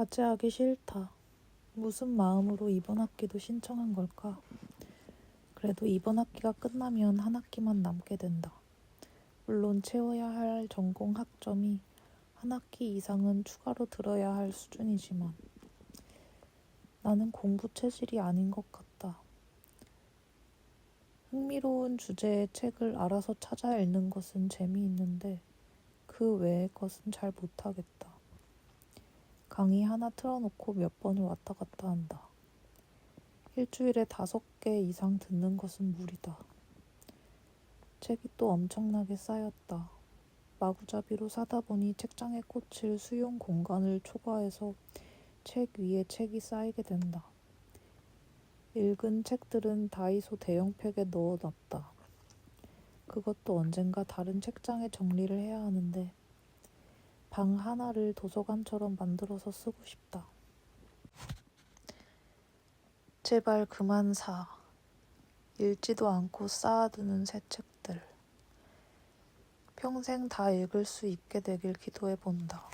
과제하기 싫다. 무슨 마음으로 이번 학기도 신청한 걸까? 그래도 이번 학기가 끝나면 한 학기만 남게 된다. 물론 채워야 할 전공 학점이 한 학기 이상은 추가로 들어야 할 수준이지만 나는 공부 체질이 아닌 것 같다. 흥미로운 주제의 책을 알아서 찾아 읽는 것은 재미있는데 그 외의 것은 잘 못하겠다. 강의 하나 틀어놓고 몇 번을 왔다 갔다 한다. 일주일에 다섯 개 이상 듣는 것은 무리다. 책이 또 엄청나게 쌓였다. 마구잡이로 사다 보니 책장에 꽂힐 수용 공간을 초과해서 책 위에 책이 쌓이게 된다. 읽은 책들은 다이소 대형팩에 넣어놨다. 그것도 언젠가 다른 책장에 정리를 해야 하는데 방 하나를 도서관처럼 만들어서 쓰고 싶다. 제발 그만 사. 읽지도 않고 쌓아두는 새 책들. 평생 다 읽을 수 있게 되길 기도해 본다.